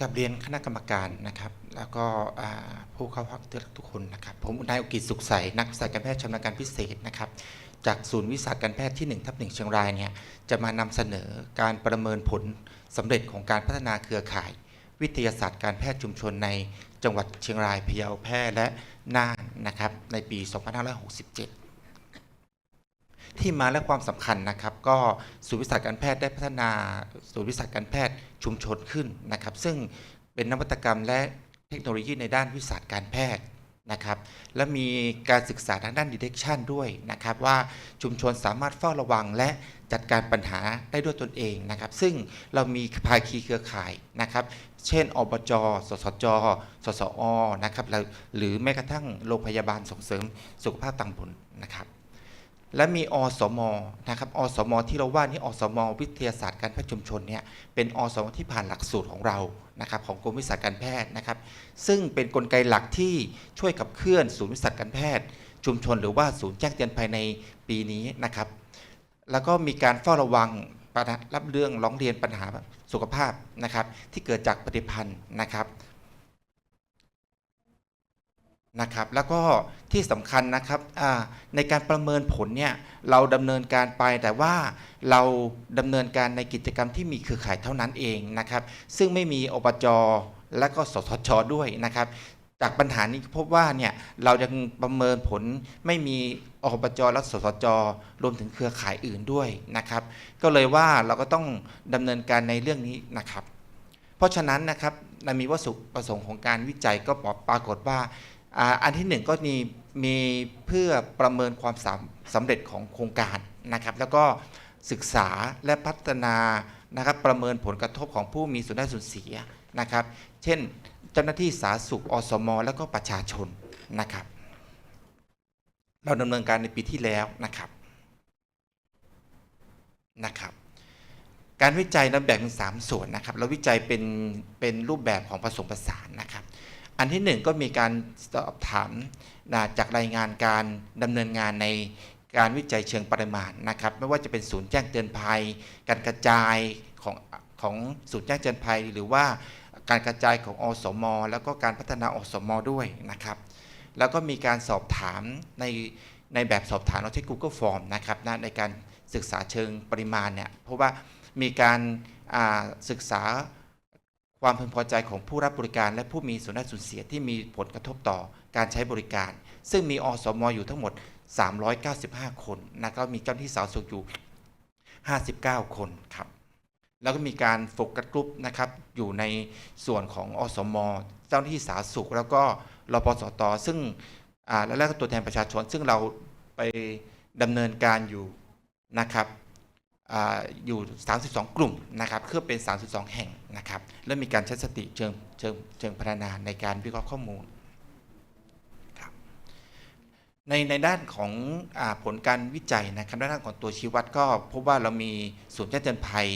กับเรียนคณะกรรมการนะครับ แล้วก็ผู้เข้าพักทุกคนนะครับ ผมนายอุกิจสุขใส นักวิชาการแพทย์ชำนาญการพิเศษนะครับ จากศูนย์วิชาการแพทย์ที่1ทับหนึ่งเชียงรายเนี่ยจะมานำเสนอการประเมินผลสำเร็จของการพัฒนาเครือข่าย วิทยาศาสตร์การแพทย์ชุมชนในจังหวัดเชียงรายพะเยาแพร่และน่านนะครับในปี 2567 ที่มาและความสำคัญนะครับ ก็ศูนย์วิชาการแพทย์ได้พัฒนาศูนย์วิชาการแพทย์ชุมชนขึ้นนะครับ ซึ่งเป็นนวัตกรรมและเทคโนโลยีในด้านวิชาการแพทย์นะครับ และมีการศึกษาทางด้าน detection ด้วยนะครับ ว่าชุมชนสามารถเฝ้าระวังและจัดการปัญหาได้ด้วยตนเองนะครับ ซึ่งเรามีภาคีเครือข่ายนะครับ เช่น อบจ สสจ สสอ นะครับแล้วหรือแม้กระทั่งโรงพยาบาลส่งเสริมสุขภาพตำบลนะครับ และมีอสมนะครับอสม ที่เราว่านี่อสม วิทยาศาสตร์การแพทย์ชุมชนเนี่ยเป็นอสมที่ผ่านหลักสูตรของเรานะครับของกรมวิชาการแพทย์นะครับ ซึ่งเป็นนกลไกหลักที่ช่วยขับเคลื่อนศูนย์วิชาการแพทย์ ชุมชน หรือว่าศูนย์แจ้งเตือนภัยในปีนี้นะครับ แล้วก็มีการเฝ้าระวังรับเรื่องร้องเรียนปัญหาสุขภาพนะครับ ที่เกิดจากปฏิพันธ์นะครับ นะครับแล้วก็ที่สำคัญนะครับในการประเมินผลเนี่ยเราดำเนินการไปแต่ว่าเราดำเนินการในกิจกรรมที่มีเครือข่ายเท่านั้นเองนะครับซึ่งไม่มีอบจและก็สทชด้วยนะครับ จากปัญหานี้พบว่าเนี่ยเรายังประเมินผลไม่มีอบจและสทจรวมถึงเครือข่ายอื่นด้วยนะครับ ก็เลยว่าเราก็ต้องดำเนินการในเรื่องนี้นะครับ เพราะฉะนั้นนะครับในมีวัตถุประสงค์ของการวิจัยก็ปรากฏว่า อันที่หนึ่งก็มีมีเพื่อประเมินความสำสำเร็จของโครงการนะครับ แล้วก็ศึกษาและพัฒนานะครับประเมินผลกระทบของผู้มีส่วนได้ส่วนเสียนะครับ เช่น เจ้าหน้าที่สาธารณสุขอสม แล้วก็ประชาชนนะครับ เราดำเนินการในปีที่แล้วนะครับนะครับการวิจัยเราแบ่งเป็นสามส่วนนะครับ เราวิจัยเป็นเป็นรูปแบบของผสมผสานนะครับ อันที่หนึ่งก็มีการสอบถามนะจากรายงานการดำเนินงานในการวิจัยเชิงปริมาณนะครับไม่ว่าจะเป็นศูนย์แจ้งเตือนภัย การกระจายของของศูนย์แจ้งเตือนภัย หรือว่าการกระจายของอสม แล้วก็การพัฒนาอสม ด้วยนะครับ แล้วก็มีการสอบถามในในแบบสอบถามเราใช้ Google Form นะครับนะในการศึกษาเชิงปริมาณเนี่ยเพราะว่ามีการศึกษา ความพึงพอใจของผู้รับบริการและผู้มีส่วนได้ส่วนเสียที่มีผลกระทบต่อการใช้บริการ ซึ่งมีอสมอยู่ทั้งหมด 395 คนนะก็มีเจ้าหน้าที่สาธารณสุขอยู่ 59 คนครับแล้วก็มีการโฟกัสกลุ่มนะครับอยู่ในส่วนของอสม เจ้าหน้าที่สาธารณสุข แล้วก็รปสต ซึ่งอ่าและแล้วก็ตัวแทนประชาชน ซึ่งเราไปดำเนินการอยู่นะครับ อยู่ 32 กลุ่มนะครับเพื่อเป็น 32 แห่งนะครับและมีการใช้สติเชิงเชิงเชิงพัฒนาในการวิเคราะห์ข้อมูลครับในในด้านของอผลการวิจัยนะครับในด้านของตัวชี้วัดก็พบว่าเรามีศูนย์แจ้งเตือนภัย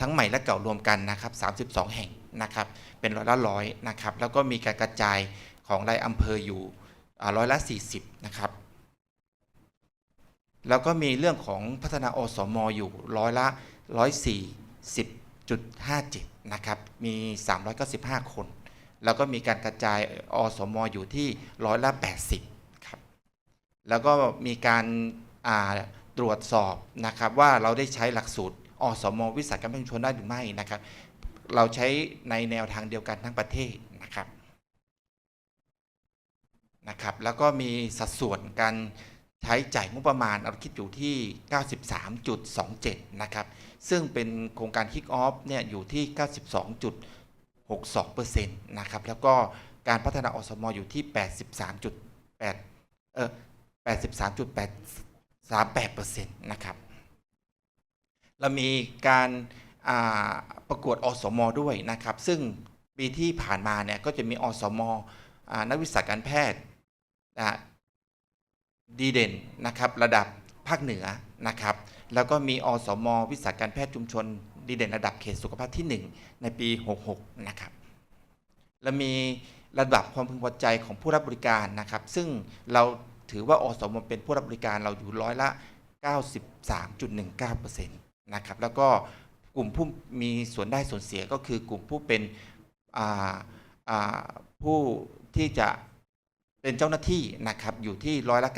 ทั้งใหม่และเก่ารวมกันนะครับ 32 แห่งนะครับเป็นร้อยละร้อยนะครับแล้วก็มีการกระจายของรายอำเภออยู่ร้อยละ 40 นะครับ แล้วก็มีเรื่องของพัฒนาอสมอยู่ร้อยละร้อยสี่สิบจุดห้าเจ็ดนะครับมี 395 คน แล้วก็มีการกระจายอสมอยู่ที่ร้อยละ80ครับแล้วก็มีการาตรวจสอบนะครับว่าเราได้ใช้หลักสูตรอสมวิสาหกิจชุมชนได้หรือไม่นะครับ เราใช้ในแนวทางเดียวกันทั้งประเทศนะครับนะครับ แล้วก็มีสัดส่วนการ ใช้จ่ายงบประมาณเราคิดอยู่ที่ 93.27 นะครับ ซึ่งเป็นโครงการ Kick Off เนี่ยอยู่ที่ 92.62%นะครับ แล้วก็การพัฒนาอสมอยู่ที่ 83.8 เออ83.838%นะครับ เรามีการาประกวดอสมด้วยนะครับ ซึ่งปีที่ผ่านมาเนี่ยก็จะมีอสมอนักวิชาการแพทย์ ดีเด่นนะครับระดับภาคเหนือนะครับแล้วก็มีอสม วิสาการแพทย์ชุมชน ดีเด่นระดับเขตสุขภาพที่ 1 ในปี 66 นะครับและมีระดับความพึงพอใจของผู้รับบริการนะครับ ซึ่งเราถือว่าอสมเป็นผู้รับบริการเราอยู่ร้อยละ 93.19%นะครับแล้วก็กลุ่มผู้มีส่วนได้ส่วนเสียก็คือกลุ่มผู้เป็นผู้ที่จะ เป็นเจ้าหน้าที่นะครับอยู่ที่ร้อยละ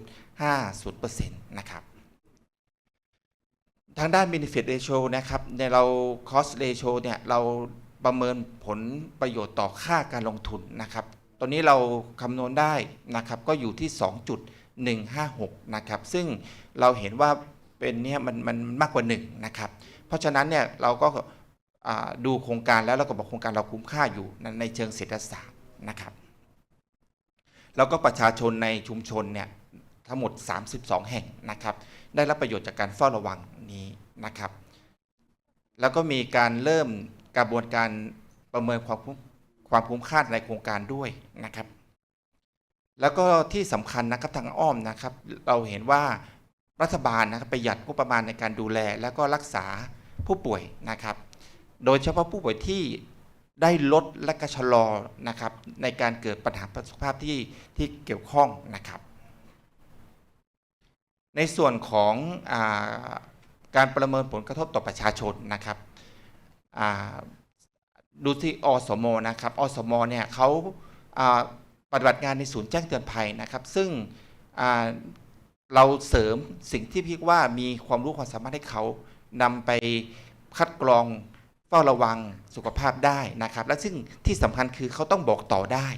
92.50%นะครับทางด้าน benefit ratio นะครับในเรา cost ratio เนี่ยเราประเมินผลประโยชน์ต่อค่าการลงทุนนะครับตอนนี้เราคำนวณได้นะครับก็อยู่ที่ 2.156 นะครับซึ่งเราเห็นว่าเป็นเนี่ยมันมันมากกว่า1นะครับเพราะฉะนั้นเนี่ยเราก็ดูโครงการแล้วเราก็บอกโครงการเราคุ้มค่าอยู่ในเชิงเศรษฐศาสตร์นะครับ แล้วก็ประชาชนในชุมชนเนี่ยทั้งหมด 32 แห่งนะครับ ได้รับประโยชน์จากการเฝ้าระวังนี้นะครับ แล้วก็มีการเริ่มกระบวนการประเมินความความคุ้มค่าในโครงการด้วยนะครับ แล้วก็ที่สำคัญนะครับทางอ้อมนะครับ เราเห็นว่ารัฐบาลนะครับประหยัดงบประมาณในการดูแล แล้วก็รักษาผู้ป่วยนะครับ โดยเฉพาะผู้ป่วยที่ ได้ลดและก็ชะลอนะครับในการเกิดปัญหาสุขภาพที่ที่เกี่ยวข้องนะครับ ในส่วนของอาการประเมินผลกระทบต่อประชาชนนะครับดูที่อสมนะครับอสมเนี่ยเขาาปฏิบัติงานในศูนย์แจ้งเตือนภัยนะครับ ซึ่งเราเสริมสิ่งที่พี่ว่ามีความรู้ความสามารถให้เขานำไปคัดกรอง เฝ้าระวังสุขภาพได้นะครับ และซึ่งที่สำคัญคือเขาต้องบอกต่อได้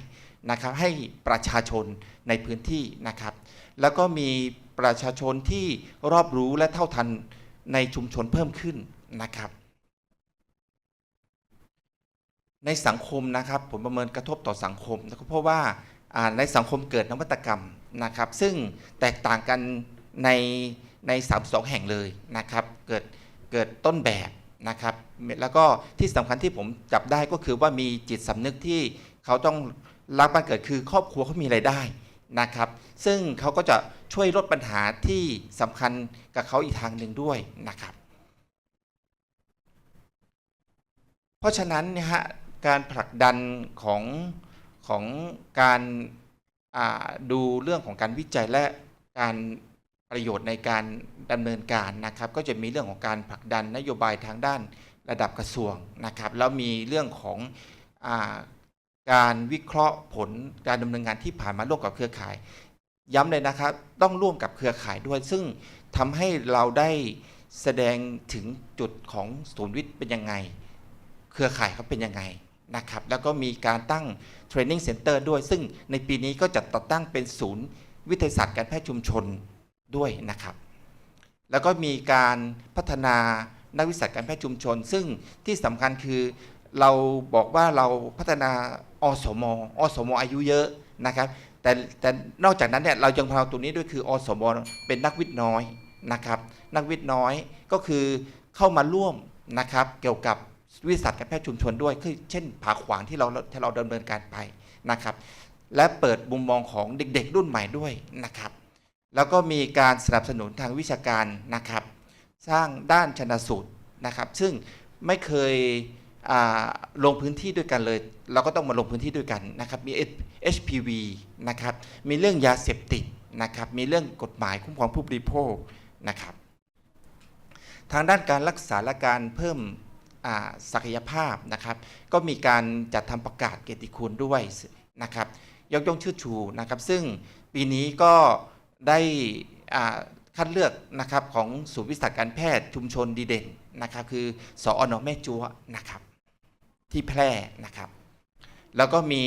นะครับให้ประชาชนในพื้นที่นะครับ แล้วก็มีประชาชนที่รอบรู้และเท่าทันในชุมชนเพิ่มขึ้นนะครับ ในสังคมนะครับผลประเมินกระทบต่อสังคมนะครับเพราะว่าในสังคมเกิดนวัตกรรมนะครับ ซึ่งแตกต่างกันในใน32แห่งเลยนะครับ เกิดเกิดต้นแบบ นะครับ แล้วก็ที่สำคัญที่ผมจับได้ก็คือว่ามีจิตสำนึกที่เขาต้องรักบ้านเกิดคือครอบครัวเขามีรายได้นะครับ ซึ่งเขาก็จะช่วยลดปัญหาที่สำคัญกับเขาอีกทางหนึ่งด้วยนะครับ เพราะฉะนั้นนี่ยฮะการผลักดันของของการดูเรื่องของการวิจัยและการ ประโยชน์ในการดำเนินการนะครับ ก็จะมีเรื่องของการผลักดันนโยบายทางด้านระดับกระทรวงนะครับแล้วมีเรื่องของอการวิเคราะห์ผลการดำเนินงานที่ผ่านมาร่วมกับเครือข่าย ย้ำเลยนะครับ ต้องร่วมกับเครือข่ายด้วย ซึ่งทำให้เราได้แสดงถึงจุดของศูนย์วิทย์เป็นยังไง เครือข่ายเขาเป็นยังไงนะครับแล้วก็มีการตั้ง Training Center ด้วย ซึ่งในปีนี้ก็จะต่อตั้งเป็นศูนย์วิทยาศาสตร์การแพทย์ชุมชน ด้วยนะครับ แล้วก็มีการพัฒนานักวิทยาศาสตร์การแพทย์ชุมชน ซึ่งที่สำคัญคือเราบอกว่าเราพัฒนาอสมอสมอายุเยอะนะครับ แต่แต่นอกจากนั้นเนี่ยเรายังพาตัวนี้ด้วยคืออสมเป็นนักวิทย์น้อยนะครับ นักวิทย์น้อยก็คือเข้ามาร่วมนะครับ เกี่ยวกับวิทยาศาสตร์การแพทย์ชุมชนด้วยคือเช่นผ่าขวางที่เราที่เราดำเนินการไปนะครับ และเปิดมุมมองของเด็กๆ รุ่นใหม่ด้วยนะครับ แล้วก็มีการสนับสนุนทางวิชาการนะครับ สร้างด้านชนสูตรนะครับ ซึ่งไม่เคยลงพื้นที่ด้วยกันเลย เราก็ต้องมาลงพื้นที่ด้วยกันนะครับ มี HPV นะครับ มีเรื่องยาเสพติดนะครับ มีเรื่องกฎหมายคุ้มครองผู้บริโภคนะครับ ทางด้านการรักษาและการเพิ่มศักยภาพนะครับ ก็มีการจัดทำประกาศเกียรติคุณด้วยนะครับ ยกย่องชื่อชูนะครับ ซึ่งปีนี้ก็ ได้คัดเลือกนะครับของศูนย์วิชาการแพทย์ชุมชนดีเด่นนะครับคือสออนอแม่จัวนะครับที่แพร่นะครับ แล้วก็มี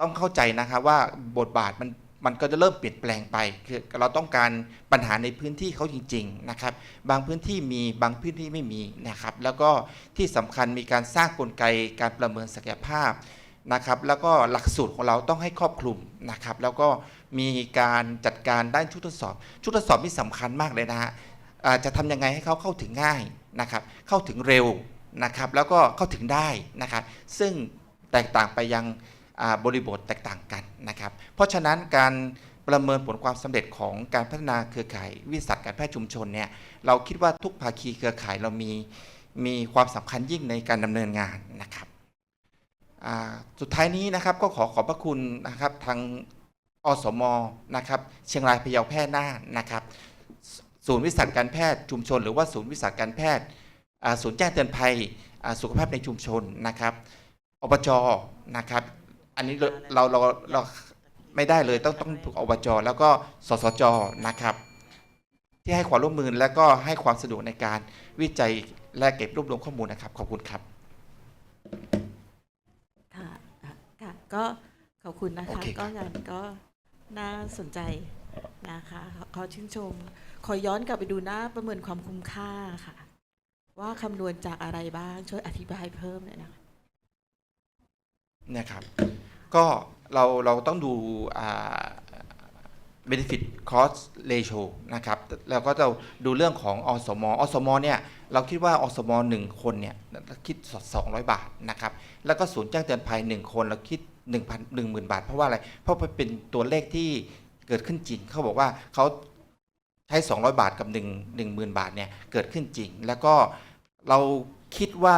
ต้องเข้าใจนะครับว่าบทบาทมันมันก็จะเริ่มเปลี่ยนแปลงไปคือเราต้องการปัญหาในพื้นที่เขาจริง ๆนะครับ บางพื้นที่มีบางพื้นที่ไม่มีนะครับ แล้วก็ที่สำคัญมีการสร้างกลไกการประเมินศักยภาพ นะครับแล้วก็หลักสูตรของเราต้องให้ครอบคลุมนะครับแล้วก็มีการจัดการด้านชุดทดสอบ ชุดทดสอบนี่สำคัญมากเลยนะฮะจะทำยังไงให้เขาเข้าถึงง่ายนะครับเข้าถึงเร็วนะครับแล้วก็เข้าถึงได้นะครับซึ่งแตกต่างไปยังบริบทแตกต่างกันนะครับ เพราะฉะนั้นการประเมินผลความสำเร็จของการพัฒนาเครือข่ายวิสตร์การแพทย์ชุมชนเนี่ยเราคิดว่าทุกภาคีเครือข่ายเรามีมีความสำคัญยิ่งในการดำเนินงานนะครับ สุดท้ายนี้นะครับก็ขอขอบพระคุณนะครับทางอสมนะครับเชียงรายพะเยาแพร่น่านนะครับ ศูนย์วิสัชการแพทย์ชุมชน หรือว่าศูนย์วิสัชการแพทย์ศูนย์แจ้งเตือนภัยสุขภาพในชุมชนนะครับอบจนะครับ อันนี้เราเราเราเราไม่ได้เลยต้องต้องถูกอบจแล้วก็สสจนะครับ ที่ให้ความร่วมมือและก็ให้ความสะดวกในการวิจัยและเก็บรวบรวมข้อมูลนะครับ ขอบคุณครับ ค่ะอะค่ะ ก็ขอบคุณนะโอคะเคครับก็งานก็น่าสนใจนะคะขอขอชื่นชม ขอย้อนกลับไปดูหน้าประเมินความคุ้มค่าค่ะ ว่าคำนวณจากอะไรบ้าง ช่วยอธิบายเพิ่มหน่อยนะคะนะครับ ก็เราเราต้องดูอ่า benefit cost ratio นะครับแล้วก็จะดูเรื่องของอสมอสมเนี่ยเราคิดว่าอสมหนึ่งคนเนี่ยคิด200 บาทนะครับแล้วก็ศูนย์แจ้งเตือนภัย1คนเราคิด 1,000 10,000 บาท เพราะว่าอะไร เพราะเป็นตัวเลขที่เกิดขึ้นจริง เขาบอกว่าเขาใช้ 200 บาทกับ1 10,000 บาทเนี่ยเกิดขึ้นจริง แล้วก็เราคิดว่า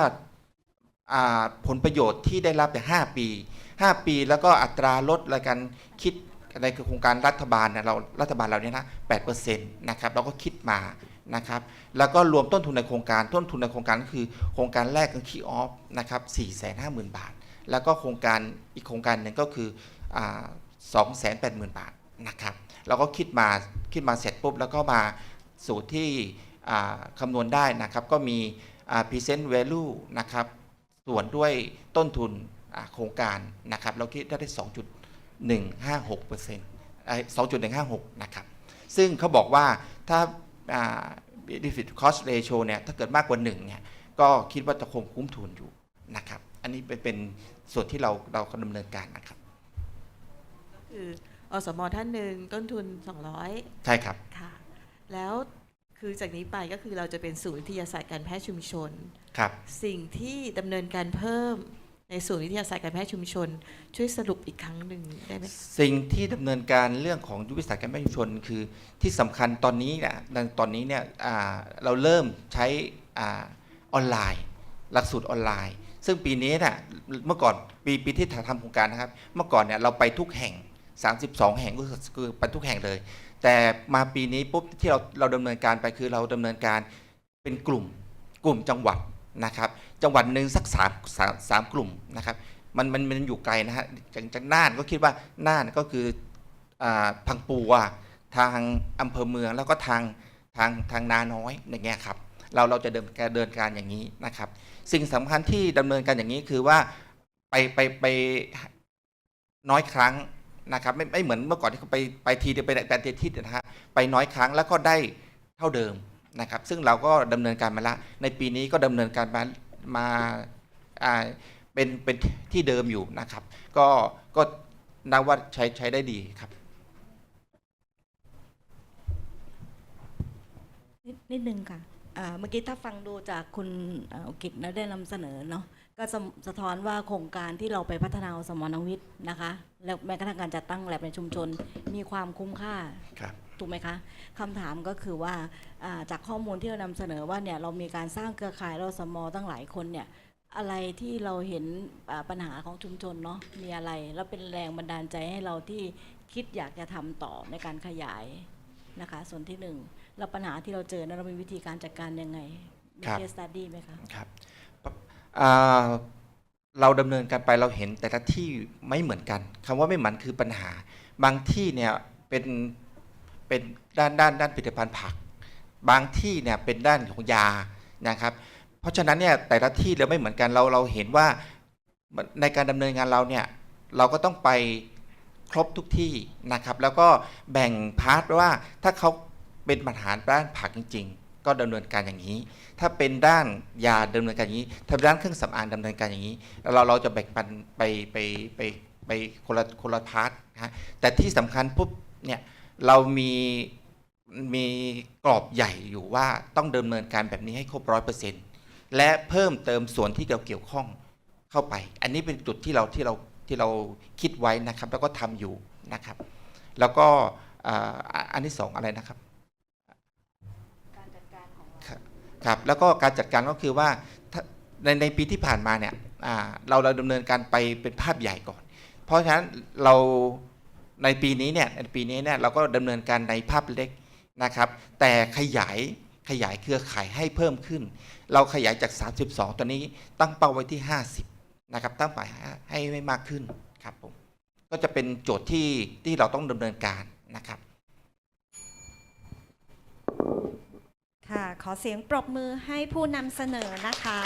าผลประโยชน์ที่ได้รับแต่5ปี 5 ปีแล้วก็อัตราลดและการคิดในโครงการรัฐบาลเนี่ยเรารัฐบาลเราเนี่ยนะ8%นะครับเราก็คิดมานะครับ แล้วก็รวมต้นทุนในโครงการต้นทุนในโครงการก็คือโครงการแรกคือคีออฟนะครับ450,000บาท แล้วก็โครงการอีกโครงการหนึ่งก็คืออ่า280,000บาทนะครับเราก็คิดมาคิดมาเสร็จปุ๊บแล้วก็มาสูตรที่คำนวณได้นะครับ ก็มี present value นะครับส่วนด้วยต้นทุนโครงการนะครับ เราคิดได้2.156เปอร์เซ็นต์2.156 นะครับ ซึ่งเขาบอกว่าถ้า benefit cost ratio เนี่ย ถ้าเกิดมากกว่า 1 เนี่ย ก็คิดว่าจะคงคุ้มทุนอยู่นะครับ นนี้เป็นเป็นส่วนที่เราเราดำเนินการนะครับคืออสมท่านหนึ่งต้นทุน 200 ใช่ครับค่ะ แล้วคือจากนี้ไปก็คือเราจะเป็นศูนย์วิทยาศาสตร์การแพทย์ชุมชนครับ สิ่งที่ดำเนินการเพิ่มในศูนย์วิทยาศาสตร์การแพทย์ชุมชน ช่วยสรุปอีกครั้งหนึ่งได้ไหมสิ่งที่ดำเนินการเรื่องของยุทธวิสัยการแพทย์ชุมชน คือที่สำคัญตอนนี้นะดังตอนนี้เนี่ยอ่าเราเริ่มใช้อาออนไลน์ หลักสูตรออนไลน์ ซึ่งปีนี้น่ะเมื่อก่อนปีปีที่ทำโครงการนะครับ เมื่อก่อนเนี่ยเราไปทุกแห่ง 32 แห่งก็คือไปทุกแห่งเลย แต่มาปีนี้ปุ๊บที่เราเราดำเนินการไปคือเราดำเนินการเป็นกลุ่มกลุ่มจังหวัดนะครับจังหวัดหนึ่งสักสามสามสามกลุ่มนะครับมันมันมันอยู่ไกลนะฮะจากจากน่านก็คิดว่าน่านก็คืออาทางปัวทางอำเภอเมืองแล้วก็ทางทางทางนาน้อยอย่างเงี้ยครับเราเราจะเดินการเดินการอย่างนี้นะครับ สิ่งสำคัญที่ดำเนินการอย่างนี้คือว่าไปไปไปน้อยครั้งนะครับไม่ไม่เหมือนเมื่อก่อนที่เขาไปไปทีเดียวไปแปดทิศนะฮะไปน้อยครั้งแล้วก็ได้เท่าเดิมนะครับ ซึ่งเราก็ดำเนินการมาละ ในปีนี้ก็ดำเนินการมามาอ่าเป็นเป็นที่เดิมอยู่นะครับ ก็ก็นับว่าใช้ใช้ได้ดีครับนิดนึงค่ะ เมื่อกี้ถ้าฟังดูจากคุณเอ่อกิจนะได้นำเสนอเนาะก็สะสะท้อนว่าโครงการที่เราไปพัฒนาสมรนวิทย์นะคะ แล้วแม้กระทั่งการจัดตั้งแลบในชุมชนมีความคุ้มค่า ครับ ถูกไหมคะคำถามก็คือว่าอ่าจากข้อมูลที่เรานำเสนอว่าเนี่ยเรามีการสร้างเครือข่ายรสมตั้งหลายคนเนี่ยอะไรที่เราเห็นอ่าปัญหาของชุมชนเนาะมีอะไร แล้วเป็นแรงบันดาลใจให้เราที่คิดอยากจะทำต่อในการขยายนะคะ ส่วนที่หนึ่ง แล้วปัญหาที่เราเจอนั้นเรามีวิธีการจัดการยังไงมีครับ เคสตัดดี้ไหมคะ ครับอ่าเราดำเนินการไปเราเห็นแต่ละที่ไม่เหมือนกันคำว่าไม่เหมือนคือปัญหา บางที่เนี่ยเป็นเป็นด้านด้านด้านผลิตภัณฑ์ผัก บางที่เนี่ยเป็นด้านของยานะครับ เพราะฉะนั้นเนี่ยแต่ละที่เราไม่เหมือนกันเราเราเห็นว่าในการดำเนินงานเราเนี่ยเราก็ต้องไปครบทุกที่นะครับ แล้วก็แบ่งพาร์ทว่าถ้าเขา เป็นปัญหาด้านผักจริง ๆ ก็ดำเนินการอย่างนี้ ถ้าเป็นด้านยาดำเนินการอย่างนี้ ถ้าเป็นด้านเครื่องสำอางดำเนินการอย่างนี้ เราเราจะแบ่งปันไปไปไปไปคนละคนละพาร์ทนะฮะแต่ที่สำคัญปุ๊บเนี่ยเรามีมีกรอบใหญ่อยู่ว่าต้องดำเนินการแบบนี้ให้ครบร้อยเปอร์เซ็นต์และเพิ่มเติมส่วนที่เราเกี่ยวข้องเข้าไป อันนี้เป็นจุดที่เราที่เราที่เราคิดไว้นะครับ แล้วก็ทำอยู่นะครับ แล้วก็อันที่สองอะไรนะครับ ครับแล้วก็การจัดการก็คือว่าในในปีที่ผ่านมาเนี่ยเราเราดำเนินการไปเป็นภาพใหญ่ก่อน เพราะฉะนั้นเราในปีนี้เนี่ยในปีนี้เนี่ยเราก็ดำเนินการในภาพเล็กนะครับ แต่ขยายขยายเครือข่ายให้เพิ่มขึ้น เราขยายจาก 32ตัวนี้ตั้งเป้าไว้ที่ 50นะครับตั้งหมาให้ไม่มากขึ้นครับผมก็จะเป็นโจทย์ที่ที่เราต้องดำเนินการนะครับ ค่ะ ขอเสียงปรบมือให้ผู้นำเสนอนะคะ